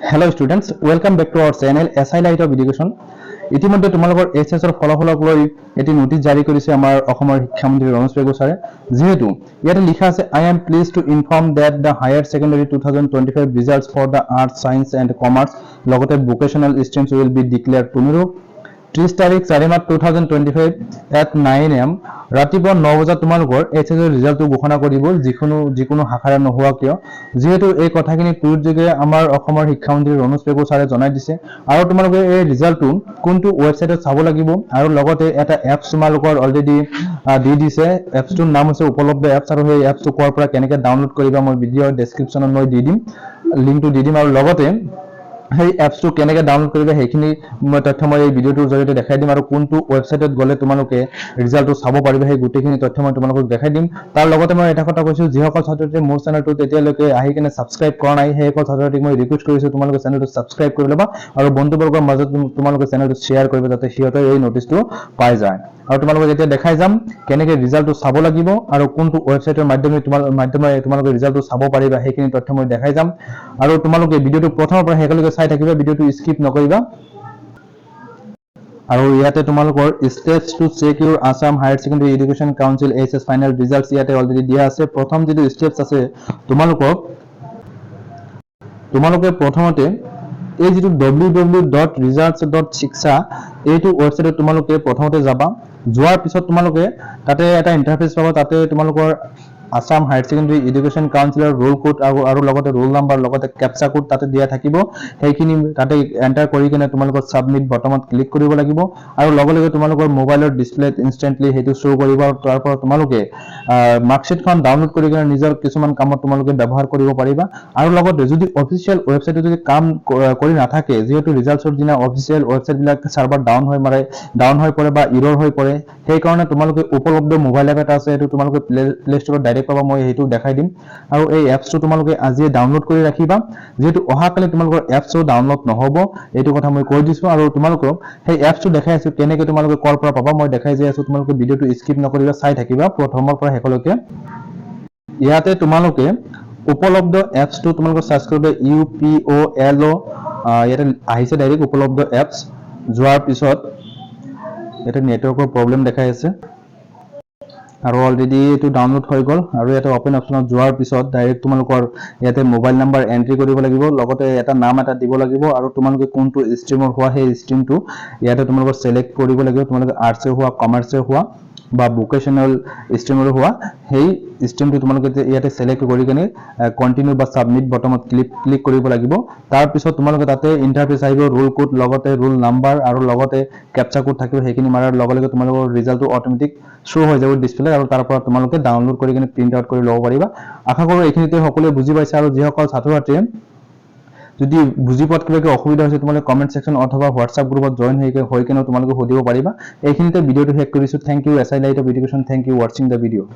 Hello' students welcome back to our channel S I light of education ইতিমধ্যে তোমালোকৰ H এছৰ ফলাফলক লৈ এটি নটিচ জাৰি কৰিছে আমাৰ অসমৰ শিক্ষামন্ত্ৰী ৰমেশ বেগুচাৰে যিহেতু ইয়াতে লিখা আছে I am pleased to inform that the higher secondary two thousand twenty five results for the arts science and commerce লগতে vocational streams will be declared tomorrow ত্ৰিছ তাৰিখ চাৰি March two thousand twenty five at nine AM ৰাতিপুৱা ন বজাত তোমালোকৰ H এছৰ ৰিজাল্টটো ঘোষণা কৰিব, যিকোনো যিকোনো শাখাৰে নোহোৱা কিয়? যিহেতু এই কথাখিনি টুইট যোগে আমাৰ অসমৰ শিক্ষামন্ত্ৰী ৰমেশ পেগু ছাৰে জনাই দিছে। আৰু তোমালোকে এই ৰিজাল্টটো কোনটো ৱেবছাইটত চাব লাগিব? আৰু লগতে এটা এপছ তোমালোকৰ অলৰেডি দি দিছে। এপছটোৰ নাম হৈছে উপলব্ধ এপছ আৰু সেই এপছটো ক'ৰ পৰা কেনেকৈ ডাউনলোড কৰিবা মই ভিডিঅ'ৰ ডেছক্ৰিপশ্যনত মই দি দিম। লিংকটো দি দিম। আৰু লগতে সেই এপছটো কেনেকৈ ডাউনলোড কৰিবা, সেইখিনি তথ্য মই এই ভিডিঅ'টোৰ জৰিয়তে দেখাই দিম আৰু কোনটো ৱেবছাইটত গ'লে তোমালোকে ৰিজাল্টটো চাব পাৰিবা, সেই গোটেইখিনি তথ্য মই তোমালোকক দেখাই দিম। তাৰ লগতে মই এটা কথা কৈছোঁ, যিসকল ছাত্ৰ ছাত্ৰীয়ে মোৰ চেনেলটোত এতিয়ালৈকে আহি কিনে ছাবস্ক্ৰাইব কৰা নাই সেইসকল ছাত্ৰ ছাত্ৰীক মই ৰিকুৱেষ্ট কৰিছোঁ, তোমালোকে চেনেলটো ছাবস্ক্ৰাইব কৰি ল'বা আৰু বন্ধুবৰ্গৰ মাজত তুম- তোমালোকে চেনেলটো শ্বেয়াৰ কৰিবা, যাতে সিহঁতে এই নটিচটো পাই যায়। আৰু তোমালোকক এতিয়া দেখাই যাম, কেনেকৈ ৰিজাল্টটো চাব লাগিব আৰু কোনটো ৱেবছাইটৰ মাধ্যমে তোমাৰ, মাধ্যমে তোমালোকে ৰিজাল্টটো চাব পাৰিবা, সেইখিনি তথ্য মই দেখাই যাম। আৰু তোমালোকে ভিডিঅ'টো প্ৰথমৰ পৰা শেষলৈকে চাই থাকিবা, ভিডিঅ'টো স্কিপ নকৰিবা। আৰু ইয়াতে তোমালোকৰ steps to check your Assam higher secondary education council H S final results ইয়াতে অলৰেডি দিয়া আছে। প্ৰথম যিটো ষ্টেপছ আছে, তোমালোকক, তোমালোকে প্ৰথমতে এই যিটো W W dot results dot শিক্ষা এইটো ৱেবছাইটত তোমালোকে প্ৰথমতে যাবা। যোৱাৰ পিছত তোমালোকে তাতে এটা ইণ্টাৰফেচ পাবা, তাতে তোমালোকৰ আছাম হায়াৰ ছেকেণ্ডেৰী এডুকেশ্যন কাউন্সিলৰ ৰোল কোড আৰু আৰু লগতে ৰোল নাম্বাৰ লগতে কেপচা কোড তাতে দিয়া থাকিব। সেইখিনি তাতে এণ্টাৰ কৰি কিনে তোমালোকৰ ছাবমিট বটমত ক্লিক কৰিব লাগিব। আৰু লগে লগে তোমালোকৰ মোবাইলৰ ডিছপ্লেত ইনষ্টেণ্টলি সেইটো শ্ব' কৰিব আৰু তাৰ পৰা তোমালোকে মাৰ্কশ্বিটখন ডাউনলোড কৰি কিনে নিজৰ কিছুমান কামত তোমালোকে ব্যৱহাৰ কৰিব পাৰিবা। আৰু লগতে যদি অফিচিয়েল ৱেবছাইটত যদি কাম কৰি নাথাকে, যিহেতু ৰিজাল্টছৰ দিনা অফিচিয়েল ৱেবছাইটবিলাক ছাৰ্ভাৰ ডাউন হৈ মাৰে ডাউন হৈ পৰে বা ইৰৰ হৈ পৰে, সেইকাৰণে তোমালোকে উপলব্ধ মোবাইল এপ এটা আছে, সেইটো তোমালোকে প্লে প্লে ষ্টৰত ডাইৰেক্ট পাবা, মই সেইটো দেখাই দিম। আৰু এই এপছটো তোমালোকে আজিয়ে ডাউনলোড কৰি ৰাখিবা। যিহেতু অহাকালি তোমালোকৰ এপছো ডাউনলোড নহ'ব, এইটো কথা মই কৈ দিছোঁ। আৰু তোমালোকক সেই এপছটো দেখাই আছোঁ, কেনেকৈ তোমালোকে ক'ৰ পৰা পাবা, মই দেখাই যাই আছোঁ। তোমালোকে ভিডিঅ'টো স্কিপ নকৰিবা, চাই থাকিবা প্ৰথমৰ পৰা শেষলৈকে। ইয়াতে তোমালোকে উপলব্ধ এপছটো তোমালোকে চাৰ্চ কৰিবা ইউ পি অ' এল অ' ইয়াতে আহিছে ডাইৰেক্ট উপলব্ধ এপছ যোৱাৰ পিছত ইয়াতে নেটৱৰ্কৰ প্ৰব্লেম দেখাই আছে। আৰু অলৰেডি এইটো ডাউনলোড হৈ গ'ল আৰু ইয়াতে অপেন অপশ্যনত যোৱাৰ পিছত ডাইৰেক্ট তোমালোকৰ ইয়াতে মোবাইল নাম্বাৰ এণ্ট্ৰি কৰিব লাগিব, লগতে এটা নাম এটা দিব লাগিব আৰু তোমালোকে কোনটো ষ্ট্ৰীমৰ হোৱা, সেই ষ্ট্ৰীমটো ইয়াতে তোমালোকৰ চিলেক্ট কৰিব লাগিব, তোমালোকে আৰ্টছে হোৱা কমাৰ্চে হোৱা। বা ভোকেশ্যনেল ষ্ট্ৰীমৰো হোৱা, সেই ষ্ট্ৰীমটো তোমালোকে ইয়াতে চিলেক্ট কৰি কিনে কণ্টিনিউ বা ছাবমিট বটমত ক্লিক ক্লিক কৰিব লাগিব। তাৰপিছত তোমালোকে তাতে ইণ্টাৰফেচ আহিব ৰোল কোড লগতে ৰোল নাম্বাৰ আৰু লগতে কেপচা কোড থাকিব, সেইখিনি মাৰাৰ লগে লগে তোমালোকৰ ৰিজাল্টটো অট'মেটিক শ্ব' হৈ যাব ডিছপ্লে আৰু তাৰ পৰা তোমালোকে ডাউনলোড কৰি কিনে প্ৰিণ্ট আউট কৰি ল'ব পাৰিবা। আশা কৰোঁ এইখিনিতে সকলোৱে বুজি পাইছে আৰু যিসকল ছাত্ৰ ছাত্ৰীয়ে যদি বুজি পোৱাত কিবা কিবি অসুবিধা হৈছে, তোমালোকে কমেণ্ট ছেকশ্যন অথবা হোৱাটছআপ গ্ৰুপত জইন হৈ হৈ কেনেও তোমালোকে সুধিব পাৰিবা। এইখিনিতে ভিডিঅ'টো শেষ কৰিছোঁ। Thank you S I light of education thank you ৱাচিং the ভিডিঅ'